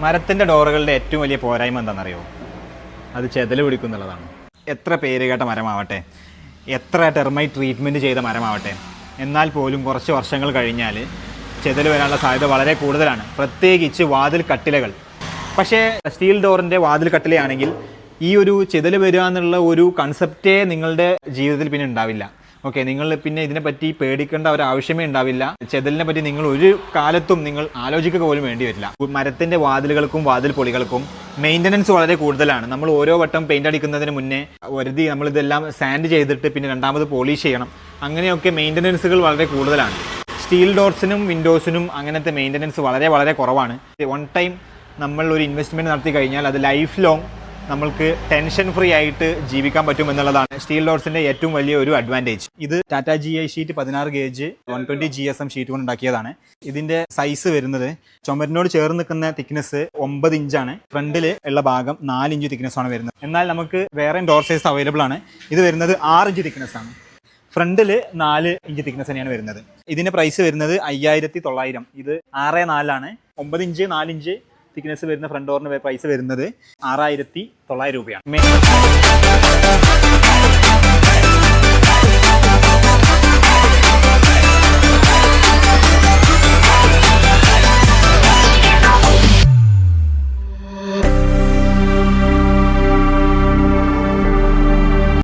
മരത്തിന്റെ ഡോറുകളുടെ ഏറ്റവും വലിയ പോരായ്മ എന്താണെന്നറിയോ? അത് ചെതൽ പിടിക്കുന്നുള്ളതാണ് എത്ര പേര് കേട്ട മരമാവട്ടെ? എത്ര ടെർമൈറ്റ് ട്രീറ്റ്മെന്റ് ചെയ്ത മരമാവട്ടെ? എന്നാൽ പോലും കുറച്ച് വർഷങ്ങൾ കഴിഞ്ഞാൽ ചെതൽ വരാനുള്ള സാധ്യത വളരെ കൂടുതലാണ്. പ്രത്യേകിച്ച് വാതിൽ കട്ടിലകൾ. പക്ഷേ സ്റ്റീൽ ഡോറിന്റെ വാതിൽ കട്ടിലയാണെങ്കിൽ ഈ ഒരു ചെതൽ വരിക എന്നുള്ള ഒരു കൺസെപ്റ്റേ നിങ്ങളുടെ ജീവിതത്തിൽ പിന്നെ ഉണ്ടാവില്ല. ഓക്കെ നിങ്ങൾ പിന്നെ ഇതിനെപ്പറ്റി പേടിക്കേണ്ട ഒരു ആവശ്യമേ ഉണ്ടാവില്ല. ചെതലിനെ പറ്റി നിങ്ങൾ ഒരു കാലത്തും നിങ്ങൾ ആലോചിക്കുക പോലും വേണ്ടി വരില്ല. മരത്തിന്റെ വാതിലുകൾക്കും വാതിൽ പൊളികൾക്കും മെയിന്റനൻസ് വളരെ കൂടുതലാണ്. നമ്മൾ ഓരോ വട്ടം പെയിന്റ് അടിക്കുന്നതിന് മുന്നേ ഒരുതി നമ്മൾ ഇതെല്ലാം സാൻഡ് ചെയ്തിട്ട് പിന്നെ രണ്ടാമത് പോളിഷ് ചെയ്യണം. അങ്ങനെയൊക്കെ മെയിന്റനൻസുകൾ വളരെ കൂടുതലാണ്. സ്റ്റീൽ ഡോർസിനും വിൻഡോസിനും അങ്ങനത്തെ മെയിന്റനൻസ് വളരെ വളരെ കുറവാണ്. വൺ ടൈം നമ്മൾ ഒരു ഇൻവെസ്റ്റ്മെന്റ് നടത്തി കഴിഞ്ഞാൽ അത് ലൈഫ് ലോങ് നമ്മൾക്ക് ടെൻഷൻ ഫ്രീ ആയിട്ട് ജീവിക്കാൻ പറ്റും എന്നുള്ളതാണ് സ്റ്റീൽ ഡോർസിന്റെ ഏറ്റവും വലിയ ഒരു അഡ്വാന്റേജ് ഇത് ടാറ്റ ജി ഐ ഷീറ്റ് പതിനാറ് gauge one twenty G S M sheet കൊണ്ട് ഉണ്ടാക്കിയതാണ്. ഇതിന്റെ സൈസ് വരുന്നത് ചുമരിനോട് ചേർന്ന് നിൽക്കുന്ന തിക്നെസ് ഒമ്പത് ഇഞ്ചാണ് ഫ്രണ്ടിൽ ഉള്ള ഭാഗം നാല് ഇഞ്ച് തിക്നെസ് ആണ് വരുന്നത്. എന്നാൽ നമുക്ക് വേറെ ഡോർ സൈസ് അവൈലബിൾ ആണ്. ഇത് വരുന്നത് ആറ് ഇഞ്ച് തിക്നെസ് ആണ്. ഫ്രണ്ടിൽ നാല് ഇഞ്ച് തിക്നെസ് തന്നെയാണ് വരുന്നത്. ഇതിന്റെ പ്രൈസ് വരുന്നത് അയ്യായിരത്തി തൊള്ളായിരം. ഇത് ആറ് നാലാണ് ഒമ്പത് ഇഞ്ച് നാല് ഇഞ്ച് തിക്നെസ് വരുന്ന ഫ്രണ്ട് ഡോറിന് പ്രൈസ് വരുന്നത് ആറായിരത്തി തൊള്ളായിരം രൂപയാണ്.